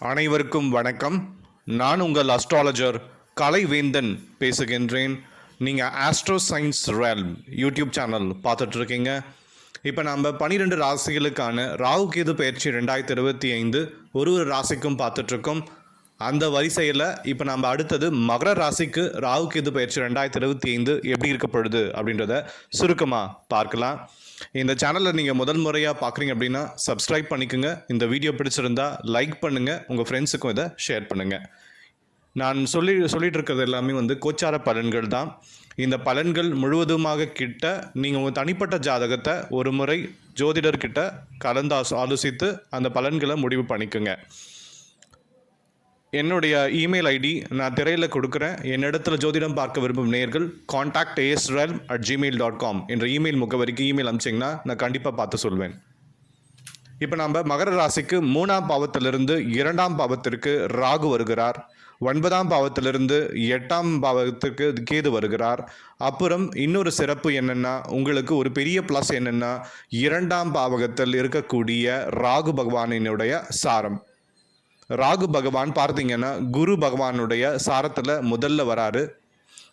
அனைவருக்கும் வணக்கம். நான் உங்கள் அஸ்ட்ராலஜர் கலைவேந்தன் பேசுகின்றேன். நீங்கள் astro science real YouTube channel பார்த்துட்ருக்கீங்க. இப்போ நம்ம பன்னிரெண்டு ராசிகளுக்கான ராகு கேது பயிற்சி ரெண்டாயிரத்தி இருபத்தி ஐந்து ஒரு ஒரு ராசிக்கும் பார்த்துட்ருக்கோம். அந்த வரிசையில் இப்போ நம்ம அடுத்தது மகர ராசிக்கு ராகு கேது பயிற்சி ரெண்டாயிரத்தி இருபத்தி ஐந்து எப்படி இருக்கப்படுது அப்படின்றத சுருக்கமாக பார்க்கலாம். இந்த சேனலை நீங்கள் முதல் முறையாக பார்க்குறீங்க அப்படின்னா சப்ஸ்கிரைப் பண்ணிக்கோங்க. இந்த வீடியோ பிடிச்சிருந்தா லைக் பண்ணுங்கள் உங்கள் ஃப்ரெண்ட்ஸுக்கும் இதை ஷேர் பண்ணுங்கள் நான் சொல்லி சொல்லிட்டு இருக்கிறது எல்லாமே வந்து கோச்சார பலன்கள் தான். இந்த பலன்கள் முழுவதுமாக கிட்ட நீங்கள் உங்கள் தனிப்பட்ட ஜாதகத்தை ஒரு முறை ஜோதிடர்கிட்ட கலந்து ஆலோசித்து அந்த பலன்களை முடிவு பண்ணிக்கோங்க. என்னுடைய இமெயில் ஐடி நான் திரையில் கொடுக்குறேன். என்னிடத்தில் ஜோதிடம் பார்க்க விரும்பும் நேர்கள் contact asral at Gmail dot com என்ற இமெயில் முகவரிக்கு இமெயில் அனுப்பிச்சிங்கன்னா நான் கண்டிப்பாக பார்த்து சொல்வேன். இப்போ நம்ம மகர ராசிக்கு மூணாம் பாவத்திலிருந்து இரண்டாம் பாவத்திற்கு ராகு வருகிறார். ஒன்பதாம் பாவத்திலிருந்து எட்டாம் பாவத்திற்கு கேது வருகிறார். அப்புறம் இன்னொரு சிறப்பு என்னென்னா உங்களுக்கு ஒரு பெரிய ப்ளஸ் என்னென்னா இரண்டாம் பாவகத்தில் இருக்கக்கூடிய ராகு பகவானினுடைய சாரம். ராகு பகவான் பார்த்தீங்கன்னா குரு பகவானுடைய சாரத்தில் முதல்ல வராரு.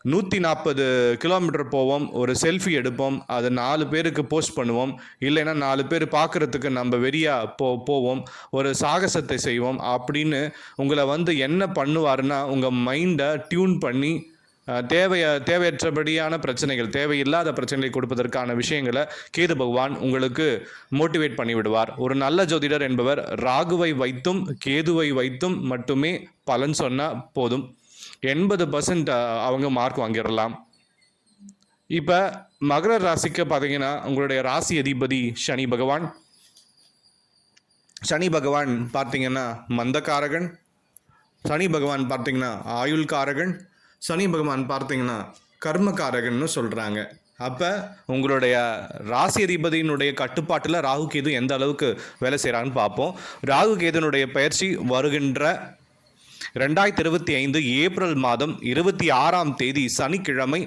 நூற்றி நாற்பது கிலோமீட்டர் போவோம் ஒரு செல்ஃபி எடுப்போம் அதை நாலு பேருக்கு போஸ்ட் பண்ணுவோம் இல்லைன்னா நாலு பேர் பார்க்குறதுக்கு நம்ம வெறியா போ போவோம் ஒரு சாகசத்தை செய்வோம் அப்படின்னு உங்களை வந்து என்ன பண்ணுவாருன்னா உங்கள் மைண்டை டியூன் பண்ணி தேவைய தேவையற்றபடியான பிரச்சனைகள் தேவையில்லாத பிரச்சனைகளை கொடுப்பதற்கான விஷயங்களை கேது பகவான் உங்களுக்கு மோட்டிவேட் பண்ணி விடுவார் ஒரு நல்ல ஜோதிடர் என்பவர் ராகுவை வைத்தும் கேதுவை வைத்தும் மட்டுமே பலன் சொன்னால் போதும். எண்பது பர்சன்ட் அவங்க மார்க் வாங்கிடலாம். இப்போ மகர ராசிக்கு பார்த்தீங்கன்னா உங்களுடைய ராசி அதிபதி சனி பகவான். சனி பகவான் பார்த்தீங்கன்னா மந்தக்காரகன். சனி பகவான் பார்த்தீங்கன்னா ஆயுள்காரகன். சனி பகவான் பார்த்தீங்கன்னா கர்மகாரகன்னு சொல்கிறாங்க அப்போ உங்களுடைய ராசி அதிபதியினுடைய கட்டுப்பாட்டில் ராகு கேது எந்த அளவுக்கு வேலை செய்கிறான்னு பார்ப்போம். ராகு கேதுனுடைய பயிற்சி வருகின்ற ரெண்டாயிரத்தி இருபத்தி ஐந்து ஏப்ரல் மாதம் இருபத்தி ஆறாம் தேதி சனிக்கிழமை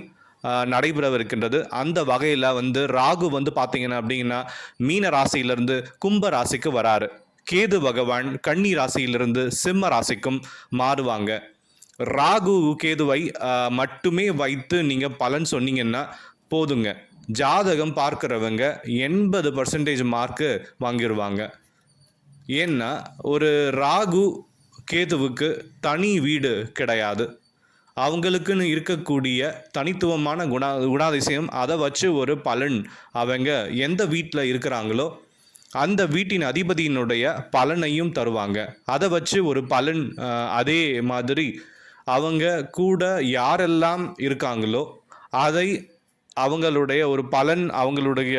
நடைபெறவிருக்கின்றது. அந்த வகையில் வந்து ராகு வந்து பார்த்தீங்கன்னா அப்படின்னா மீன ராசியிலிருந்து கும்ப ராசிக்கு வராரு. கேது பகவான் கன்னி ராசியிலிருந்து சிம்ம ராசிக்கும் மாறுவாங்க. ராகு கேதுவை மட்டுமே வைத்து நீங்கள் பலன் சொன்னீங்கன்னா போதுங்க. ஜாதகம் பார்க்குறவங்க எண்பது பர்சன்டேஜ் மார்க்கு வாங்கிடுவாங்க ஏன்னா ஒரு ராகு கேதுவுக்கு தனி வீடு கிடையாது. அவங்களுக்குன்னு இருக்கக்கூடிய தனித்துவமான குணா குணாதிசயம் அதை வச்சு ஒரு பலன் அவங்க எந்த வீட்டில் இருக்கிறாங்களோ அந்த வீட்டின் அதிபதியினுடைய பலனையும் தருவாங்க. அதை வச்சு ஒரு பலன் அதே மாதிரி அவங்க கூட யாரெல்லாம் இருக்காங்களோ அதை அவங்களுடைய ஒரு பலன் அவங்களுடைய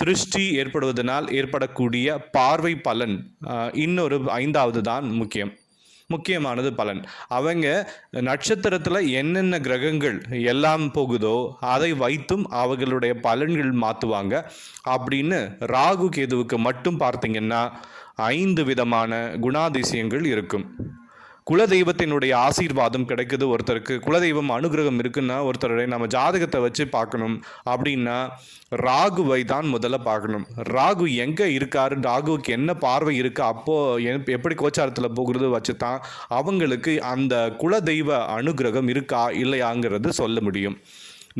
திருஷ்டி ஏற்படுவதனால் ஏற்படக்கூடிய பார்வை பலன் இன்னொரு ஐந்தாவது தான் முக்கியம். முக்கியமானது பலன். அவங்க நட்சத்திரத்தில் என்னென்ன கிரகங்கள் எல்லாம் போகுதோ அதை வைத்தும் அவர்களுடைய பலன்கள் மாற்றுவாங்க அப்படின்னு ராகு கேதுவுக்கு மட்டும் பார்த்தீங்கன்னா ஐந்து விதமான குணாதிசயங்கள் இருக்கும். குலதெய்வத்தினுடைய ஆசீர்வாதம் கிடைக்குது ஒருத்தருக்கு. குலதெய்வம் அனுகிரகம் இருக்குன்னா ஒருத்தருடைய நம்ம ஜாதகத்தை வச்சு பார்க்கணும். அப்படின்னா ராகுவை தான் முதல்ல பார்க்கணும். ராகு எங்கே இருக்காரு? ராகுவுக்கு என்ன பார்வை இருக்குது அப்போது எப்படி கோச்சாரத்தில் போகிறது வச்சு தான் அவங்களுக்கு அந்த குலதெய்வ அனுகிரகம் இருக்கா? இல்லையாங்கிறது சொல்ல முடியும்.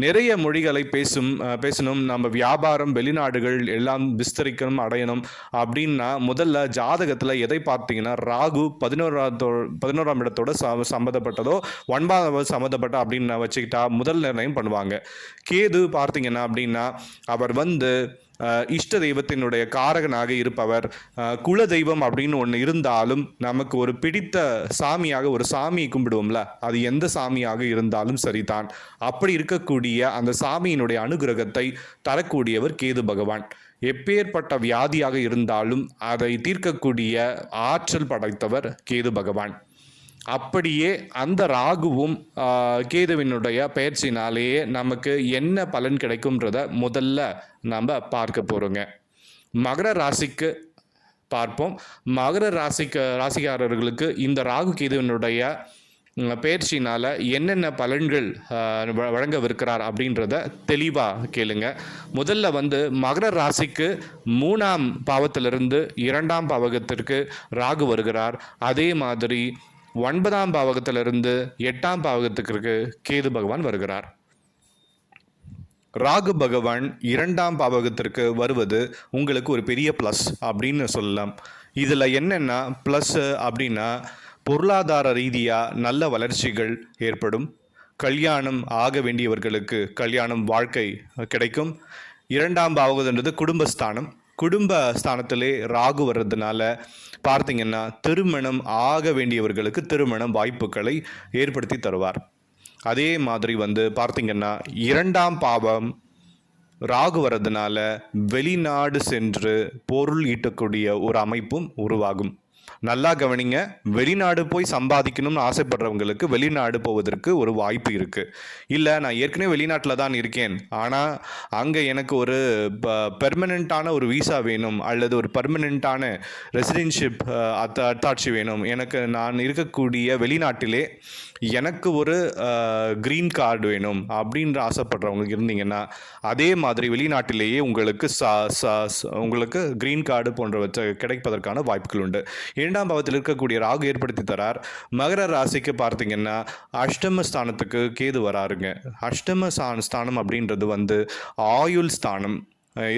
நிறைய மொழிகளை பேசும் பேசணும். நம்ம வியாபாரம் வெளிநாடுகள் எல்லாம் விஸ்தரிக்கணும் அடையணும் அப்படின்னா முதல்ல ஜாதகத்தில் எதை பார்த்தீங்கன்னா ராகு பதினோராத்தோ பதினோராம் இடத்தோட ச சம்மந்தப்பட்டதோ ஒன்பதாவது சம்மந்தப்பட்ட அப்படின்னு வச்சுக்கிட்டா முதல் நிர்ணயம் பண்ணுவாங்க. கேது பார்த்தீங்கன்னா அப்படின்னா அவர் வந்து இஷ்ட தெய்வத்தினுடைய காரகனாக இருப்பவர். குல தெய்வம் அப்படின்னு ஒன்று இருந்தாலும் நமக்கு ஒரு பிடித்த சாமியாக ஒரு சாமியை கும்பிடுவோம்ல அது எந்த சாமியாக இருந்தாலும் சரிதான். அப்படி இருக்கக்கூடிய அந்த சாமியினுடைய அனுகிரகத்தை தரக்கூடியவர் கேது பகவான். எப்பேற்பட்ட வியாதியாக இருந்தாலும் அதை தீர்க்கக்கூடிய ஆற்றல் படைத்தவர் கேது பகவான். அப்படியே அந்த ராகுவும் கேதுவினுடைய பயிற்சினாலேயே நமக்கு என்ன பலன் கிடைக்கும்ன்றத முதல்ல நம்ம பார்க்க போகிறோங்க மகர ராசிக்கு பார்ப்போம். மகர ராசிக்கு ராசிக்காரர்களுக்கு இந்த ராகு கேதுவினுடைய பயிற்சினால் என்னென்ன பலன்கள் வழங்கவிருக்கிறார் அப்படின்றத தெளிவாக கேளுங்க. முதல்ல வந்து மகர ராசிக்கு மூணாம் பாவத்திலிருந்து இரண்டாம் பாவகத்திற்கு ராகு வருகிறார். அதே மாதிரி ஒன்பதாம் பாவகத்திலிருந்து எட்டாம் பாவகத்துக்கு கேது பகவான் வருகிறார். ராகு பகவான் இரண்டாம் பாவகத்திற்கு வருவது உங்களுக்கு ஒரு பெரிய ப்ளஸ் அப்படின்னு சொல்லலாம். இதில் என்னென்னா ப்ளஸ் அப்படின்னா பொருளாதார ரீதியாக நல்ல வளர்ச்சிகள் ஏற்படும். கல்யாணம் ஆக வேண்டியவர்களுக்கு கல்யாணம் வாழ்க்கை கிடைக்கும். இரண்டாம் பாவகம்ன்றது குடும்பஸ்தானம். குடும்ப ஸ்தானத்திலே ராகு வர்றதுனால பார்த்தீங்கன்னா திருமணம் ஆக வேண்டியவர்களுக்கு திருமணம் வாய்ப்புகளை ஏற்படுத்தி தருவார். அதே மாதிரி வந்து பார்த்தீங்கன்னா இரண்டாம் பாவம் ராகு வர்றதுனால வெளிநாடு சென்று பொருள் ஈட்டக்கூடிய ஒரு அமைப்பும் உருவாகும். நல்லா கவனிங்க. வெளிநாடு போய் சம்பாதிக்கணும்னு ஆசைப்படுறவங்களுக்கு வெளிநாடு போவதற்கு ஒரு வாய்ப்பு இருக்குது இல்லை நான் ஏற்கனவே வெளிநாட்டில் தான் இருக்கேன். ஆனால் அங்கே எனக்கு ஒரு பெர்மனண்ட்டான ஒரு விசா வேணும். அல்லது ஒரு பெர்மனண்ட்டான ரெசிடென்ஷிப் அத்த அத்தாட்சி வேணும். எனக்கு நான் இருக்கக்கூடிய வெளிநாட்டிலே எனக்கு ஒரு க்ரீன் கார்டு வேணும் அப்படின்ற ஆசைப்படுறவங்க இருந்தீங்கன்னா அதே மாதிரி வெளிநாட்டிலேயே உங்களுக்கு சா சா ச- உங்களுக்கு க்ரீன் கார்டு போன்றவற்றை கிடைப்பதற்கான வாய்ப்புகள் உண்டு. இரண்டாம் பாவத்தில் இருக்கக்கூடிய ராகு ஏற்படுத்தி தரார். மகர ராசிக்கு பார்த்தீங்கன்னா அஷ்டம ஸ்தானத்துக்கு கேது வராருங்க. அஷ்டம ஸ்தானம் அப்படின்றது வந்து ஆயுள் ஸ்தானம்.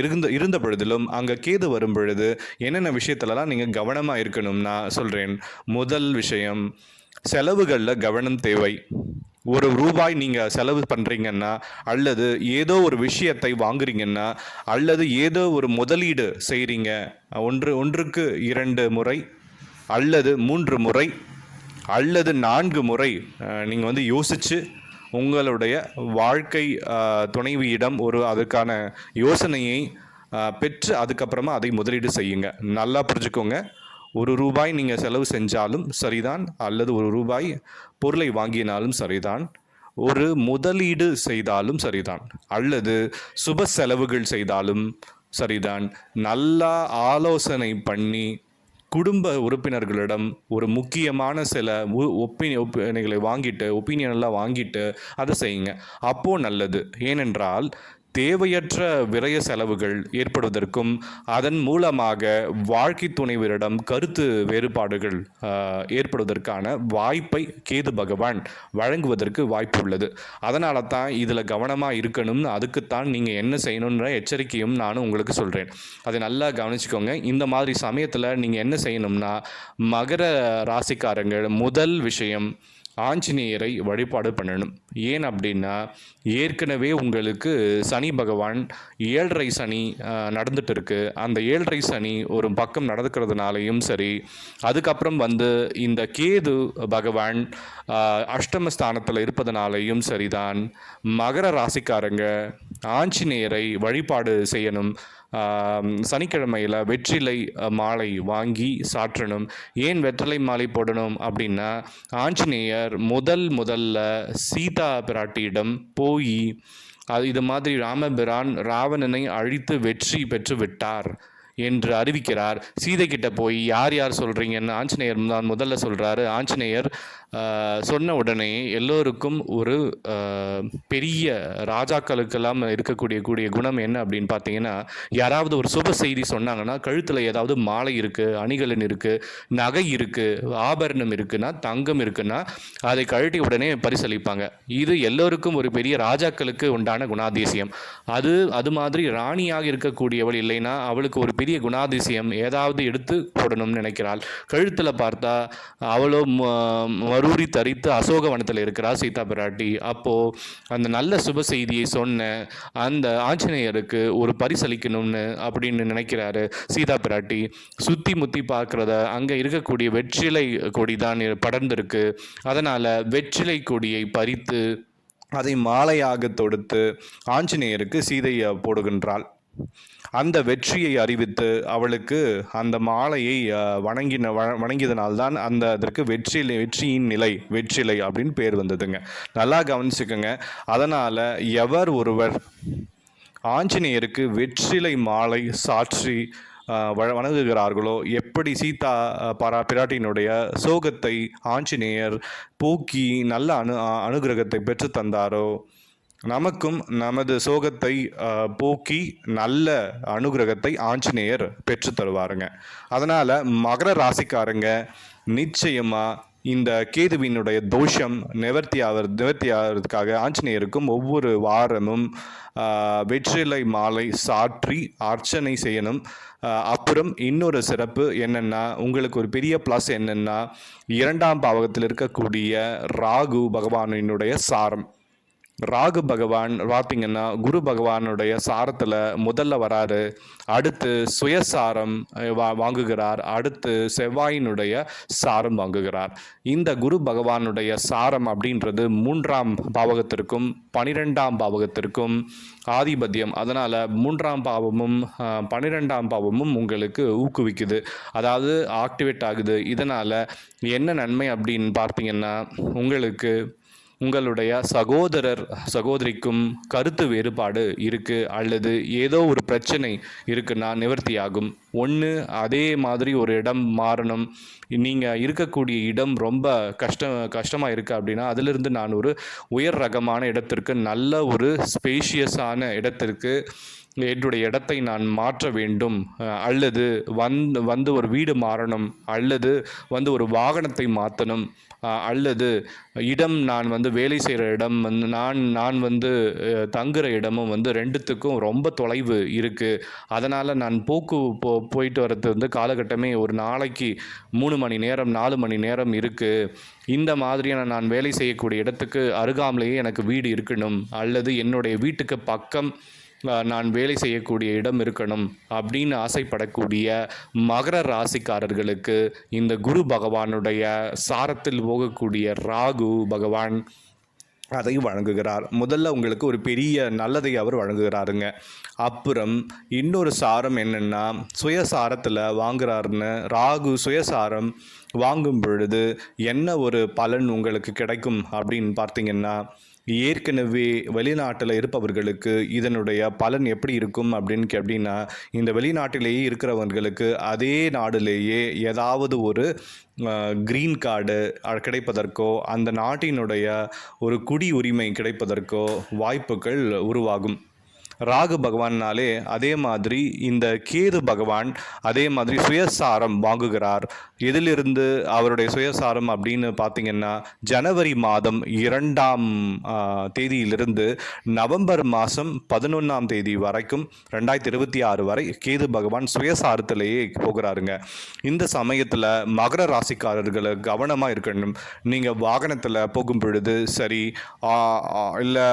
இருந்த இருந்த பொழுதிலும் அங்கே கேது வரும் பொழுது என்னென்ன விஷயத்துலலாம் நீங்கள் கவனமாக இருக்கணும்னா சொல்கிறேன் முதல் விஷயம் செலவுகளில் கவனம் தேவை. ஒரு ரூபாய் நீங்கள் செலவு பண்ணுறீங்கன்னா அல்லது ஏதோ ஒரு விஷயத்தை வாங்குறீங்கன்னா அல்லது ஏதோ ஒரு முதலீடு செய்கிறீங்க ஒன்று ஒன்றுக்கு இரண்டு முறை அல்லது மூன்று முறை அல்லது நான்கு முறை நீங்கள் வந்து யோசித்து உங்களுடைய வாழ்க்கை துணைவியிடம் ஒரு அதுக்கான யோசனையை பெற்று அதுக்கப்புறமா அதை முதலீடு செய்யுங்க. நல்லா புரிஞ்சுக்கோங்க. ஒரு ரூபாய் நீங்கள் செலவு செஞ்சாலும் சரிதான் அல்லது ஒரு ரூபாய் பொருளை வாங்கினாலும் சரிதான். ஒரு முதலீடு செய்தாலும் சரிதான் அல்லது சுப செலவுகள் செய்தாலும் சரிதான். நல்லா ஆலோசனை பண்ணி குடும்ப உறுப்பினர்களிடம் ஒரு முக்கியமான சில ஒப்பீனி ஒப்பீனியங்களை வாங்கிட்டு ஒப்பீனியனெல்லாம் வாங்கிட்டு அதை செய்யுங்க. அப்போது நல்லது. ஏனென்றால் தேவையற்ற விரய செலவுகள் ஏற்படுவதற்கும் அதன் மூலமாக வாழ்க்கை துணைவரிடம் கருத்து வேறுபாடுகள் ஏற்படுவதற்கான வாய்ப்பை கேது பகவான் வழங்குவதற்கு வாய்ப்பு உள்ளது அதனால தான் இதில் கவனமாக இருக்கணும்னு அதுக்குத்தான் நீங்கள் என்ன செய்யணுன்ற எச்சரிக்கையும் நானும் உங்களுக்கு சொல்கிறேன் அதை நல்லா கவனிச்சுக்கோங்க. இந்த மாதிரி சமயத்தில் நீங்கள் என்ன செய்யணும்னா மகர ராசிக்காரங்கள் முதல் விஷயம் ஆஞ்சநேயரை வழிபாடு பண்ணணும். ஏன் அப்படின்னா ஏற்கனவே உங்களுக்கு சனி பகவான் ஏழரை சனி நடந்துட்டு இருக்கு அந்த ஏழரை சனி ஒரு பக்கம் நடந்துக்கிறதுனாலையும் சரி அதுக்கப்புறம் வந்து இந்த கேது பகவான் அஷ்டம ஸ்தானத்தில் இருப்பதனாலையும் சரிதான். மகர ராசிக்காரங்க ஆஞ்சநேயரை வழிபாடு செய்யணும். சனிக்கிழமையில் வெற்றிலை மாலை வாங்கி சாற்றணும். ஏன் வெற்றிலை மாலை போடணும் அப்படின்னா ஆஞ்சநேயர் முதல் முதல்ல சீதா பிராட்டியிடம் போய் அது இது மாதிரி ராமபிரான் ராவணனை அழித்து வெற்றி பெற்று விட்டார். என்று அறிவிக்கிறார். சீதை கிட்ட போய் யார் யார் சொல்றீங்கன்னு? ஆஞ்சநேயர் தான் முதல்ல சொல்றாரு. ஆஞ்சநேயர் சொன்ன உடனே எல்லோருக்கும் ஒரு பெரிய ராஜாக்களுக்கெல்லாம் இருக்கக்கூடிய கூடிய குணம் என்ன அப்படின்னு பார்த்தீங்கன்னா யாராவது ஒரு சுப செய்தி சொன்னாங்கன்னா கழுத்தில் ஏதாவது மாலை இருக்குது அணிகலன் இருக்குது நகை இருக்குது ஆபரணம் இருக்குன்னா தங்கம் இருக்குன்னா அதை கழட்டி உடனே பரிசளிப்பாங்க. இது எல்லோருக்கும் ஒரு பெரிய ராஜாக்களுக்கு உண்டான குணாதிசயம். அது அது மாதிரி ராணியாக இருக்கக்கூடியவள் இல்லைன்னா அவளுக்கு ஒரு பெரிய பெரிய குணாதிசயம் ஏதாவது எடுத்து போடணும்னு நினைக்கிறாள். கழுத்தில் பார்த்தா அவ்வளோ மறுபடி தரித்து தரித்து அசோகவனத்தில் இருக்கிறா சீதா பிராட்டி. அப்போது அந்த நல்ல சுப செய்தியை சொன்ன அந்த ஆஞ்சநேயருக்கு ஒரு பரிசளிக்கணும்னு அப்படின்னு நினைக்கிறாரு சீதா பிராட்டி. சுத்தி முத்தி பார்க்குறத அங்கே இருக்கக்கூடிய வெற்றிலை கொடி தான் படர்ந்திருக்கு. அதனால் வெற்றிலை கொடியை பறித்து அதை மாலையாக தொடுத்து ஆஞ்சநேயருக்கு சீதையை போடுகின்றாள். அந்த வெற்றியை அறிவித்து அவளுக்கு அந்த மாலையை வணங்கின வணங்கியதனால்தான் அந்த அதற்கு வெற்றிலை வெற்றியின் நிலை வெற்றிலை அப்படின்னு பேர் வந்ததுங்க. நல்லா கவனிச்சுக்கோங்க. அதனால் எவர் ஒருவர் ஆஞ்சநேயருக்கு வெற்றிலை மாலை சாற்றி வ- வணங்குகிறார்களோ எப்படி சீதா பரா பிராட்டியினுடைய சோகத்தை ஆஞ்சநேயர் போக்கி நல்ல அனு அனுகிரகத்தை பெற்று தந்தாரோ நமக்கும் நமது சோகத்தை போக்கி நல்ல அனுகிரகத்தை ஆஞ்சநேயர் பெற்று தருவாருங்க. அதனால் மகர ராசிக்காரங்க நிச்சயமாக இந்த கேதுவினுடைய தோஷம் நிவர்த்தி ஆவர் நிவர்த்தி ஆகிறதுக்காக ஆஞ்சநேயருக்கும் ஒவ்வொரு வாரமும் வெற்றிலை மாலை சாற்றி அர்ச்சனை செய்யணும். அப்புறம் இன்னொரு சிறப்பு என்னென்னா உங்களுக்கு ஒரு பெரிய ப்ளஸ் என்னென்னா இரண்டாம் பாவகத்தில் இருக்கக்கூடிய ராகு பகவானினுடைய சாரம். ராகு பகவான் பார்த்தீங்கன்னா குரு பகவானுடைய சாரத்தில் முதல்ல வராரு. அடுத்து சுயசாரம் வா வாங்குகிறார். அடுத்து செவ்வாயினுடைய சாரம் வாங்குகிறார். இந்த குரு பகவானுடைய சாரம் அப்படின்றது மூன்றாம் பாவகத்திற்கும் பனிரெண்டாம் பாவகத்திற்கும் ஆதிபத்தியம். அதனால் மூன்றாம் பாவமும் பனிரெண்டாம் பன்னிரெண்டாம் பாவமும் உங்களுக்கு ஊக்குவிக்குது. அதாவது ஆக்டிவேட் ஆகுது. இதனால் என்ன நன்மை அப்படின்னு பார்த்தீங்கன்னா உங்களுக்கு உங்களுடைய சகோதரர் சகோதரிக்கும் கருத்து வேறுபாடு இருக்கு அல்லது ஏதோ ஒரு பிரச்சனை இருக்குன்னா நிவர்த்தியாகும். ஒன்று அதே மாதிரி ஒரு இடம் மாறணும். நீங்கள் இருக்கக்கூடிய இடம் ரொம்ப கஷ்டம் கஷ்டமாக இருக்குது அப்படின்னா அதிலிருந்து நான் ஒரு உயர் ரகமான இடத்திற்கு நல்ல ஒரு ஸ்பேஷியஸான இடத்திற்கு என்னுடைய இடத்தை நான் மாற்ற வேண்டும் அல்லது வந் வந்து ஒரு வீடு மாறணும் அல்லது வந்து ஒரு வாகனத்தை மாற்றணும் அல்லது இடம் நான் வந்து வேலை செய்கிற இடம் வந்து நான் நான் வந்து தங்குற இடமும் வந்து ரெண்டுத்துக்கும் ரொம்ப தொலைவு இருக்குது அதனால் நான் போக்கு போ போயிட்டு வர்றது வந்து காலகட்டமே ஒரு நாளைக்கு மூணு மணி நேரம் நாலு மணி நேரம் இருக்குது இந்த மாதிரியான நான் வேலை செய்யக்கூடிய இடத்துக்கு அருகாமலேயே எனக்கு வீடு இருக்கணும் அல்லது என்னுடைய வீட்டுக்கு பக்கம் நான் வேலை செய்யக்கூடிய இடம் இருக்கணும் அப்படின்னு ஆசைப்படக்கூடிய மகர ராசிக்காரர்களுக்கு இந்த குரு பகவானுடைய சாரத்தில் போகக்கூடிய ராகு பகவான் அதை வழங்குகிறார். முதல்ல உங்களுக்கு ஒரு பெரிய நல்லதை அவர் வழங்குகிறாருங்க. அப்புறம் இன்னொரு சாரம் என்னென்னா சுயசாரத்தில் வாங்குறாருன்னு ராகு சுயசாரம் வாங்கும் பொழுது என்ன ஒரு பலன் உங்களுக்கு கிடைக்கும் அப்படின்னு பார்த்தீங்கன்னா ஏற்கனவே வெளிநாட்டில் இருப்பவர்களுக்கு இதனுடைய பலன் எப்படி இருக்கும் அப்படின்னு அப்படின்னா இந்த வெளிநாட்டிலேயே இருக்கிறவர்களுக்கு அதே நாடுலேயே ஏதாவது ஒரு க்ரீன் கார்டு கிடைப்பதற்கோ அந்த நாட்டினுடைய ஒரு குடி உரிமை கிடைப்பதற்கோ வாய்ப்புகள் உருவாகும். ராகு பகவான்னாலே அதே மாதிரி இந்த கேது பகவான் அதே மாதிரி சுயசாரம் வாங்குகிறார். எதிலிருந்து அவருடைய சுயசாரம் அப்படின்னு பார்த்தீங்கன்னா ஜனவரி மாதம் இரண்டாம் தேதியிலிருந்து நவம்பர் மாதம் பதினொன்றாம் தேதி வரைக்கும் ரெண்டாயிரத்தி இருபத்தி ஆறு வரை கேது பகவான் சுயசாரத்திலேயே போகிறாருங்க. இந்த சமயத்தில் மகர ராசிக்காரர்களை கவனமாக இருக்கணும். நீங்கள் வாகனத்தில் போகும் பொழுது சரி இல்லை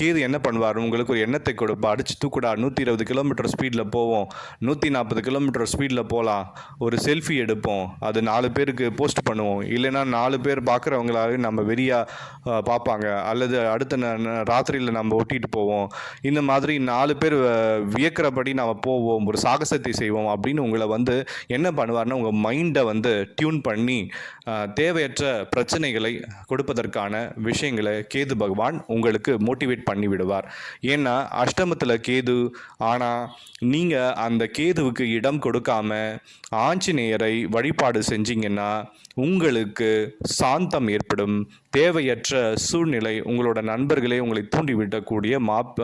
கேது என்ன பண்ணுவார்? உங்களுக்கு ஒரு எண்ணத்தை கொடுப்பா அடிச்சு தூக்குடா. நூற்றி இருபது கிலோமீட்டர் ஸ்பீடில் போவோம். நூற்றி நாற்பது கிலோமீட்டர் ஸ்பீடில் போகலாம் ஒரு செல்ஃபி எடுப்போம். அது நாலு பேருக்கு போஸ்ட் பண்ணுவோம். இல்லைன்னா நாலு பேர் பார்க்குறவங்களாவே நம்ம வெறியாக பார்ப்பாங்க அல்லது அடுத்த ந- ராத்திரியில் நம்ம ஒட்டிட்டு போவோம். இந்த மாதிரி நாலு பேர் வியக்கிறபடி நம்ம போவோம். ஒரு சாகசத்தை செய்வோம் அப்படின்னு உங்களை வந்து என்ன பண்ணுவார்னா உங்கள் மைண்டை வந்து டியூன் பண்ணி தேவையற்ற பிரச்சனைகளை கொடுப்பதற்கான விஷயங்களை கேது பகவான் உங்களுக்கு மோட்டிவேட் பண்ணி விடுவார் ஏன்னா அஷ்டமத்தில் கேது. ஆனால் நீங்கள் அந்த கேதுவுக்கு இடம் கொடுக்காம ஆஞ்சநேயரை வழிபாடு செஞ்சீங்கன்னா உங்களுக்கு சாந்தம் ஏற்படும். தேவையற்ற சூழ்நிலை உங்களோட நண்பர்களே உங்களை தூண்டிவிடக்கூடிய மாப்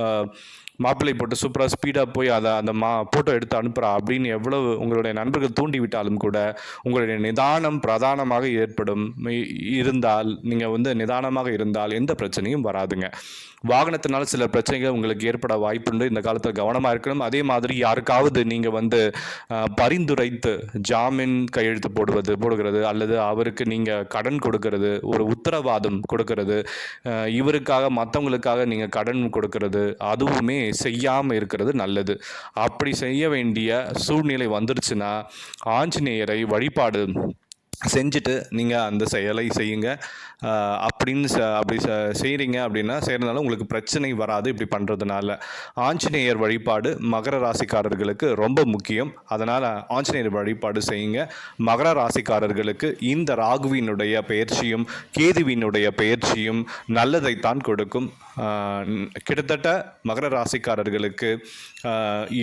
மாப்பிள்ளை போட்டு சூப்பராக ஸ்பீடாக போய் அதை அந்த மா ஃபோட்டோ எடுத்து அனுப்புகிறா அப்படின்னு எவ்வளவு உங்களுடைய நண்பர்கள் தூண்டிவிட்டாலும் கூட உங்களுடைய நிதானம் பிரதானமாக ஏற்படும். இருந்தால் நீங்கள் வந்து நிதானமாக இருந்தால் எந்த பிரச்சனையும் வராதுங்க. வாகனத்தினால சில பிரச்சனைகள் உங்களுக்கு ஏற்பட வாய்ப்புண்டு. இந்த காலத்தில் கவனமாக இருக்கணும். அதே மாதிரி யாருக்காவது நீங்கள் வந்து பரிந்துரைத்து ஜாமீன் கையெழுத்து போடுவது போடுகிறது அல்லது அவருக்கு நீங்கள் கடன் கொடுக்கறது ஒரு உத்தரவாதம் கொடுக்கறது இவருக்காக மற்றவங்களுக்காக நீங்கள் கடன் கொடுக்கறது அதுவுமே செய்யாமல் இருக்கிறது நல்லது. அப்படி செய்ய வேண்டிய சூழ்நிலை வந்துருச்சுன்னா ஆஞ்சநேயரை வழிபாடு செஞ்சுட்டு நீங்கள் அந்த செயலை செய்யுங்க. அப்படின்னு ச அப்படி செய்கிறீங்க அப்படின்னா செய்கிறதுனால உங்களுக்கு பிரச்சனை வராது இப்படி பண்ணுறதுனால ஆஞ்சநேயர் வழிபாடு மகர ராசிக்காரர்களுக்கு ரொம்ப முக்கியம். அதனால் ஆஞ்சநேயர் வழிபாடு செய்யுங்க. மகர ராசிக்காரர்களுக்கு இந்த ராகுவினுடைய பயிற்சியும் கேதுவினுடைய பயிற்சியும் நல்லதைத்தான் கொடுக்கும். கிட்டத்தட்ட மகர ராசிக்காரர்களுக்கு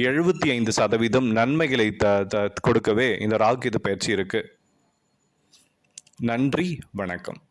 எழுபத்தி ஐந்து சதவீதம் நன்மைகளை த த கொடுக்கவே இந்த ராகு இது பயிற்சி இருக்குது நன்றி வணக்கம்.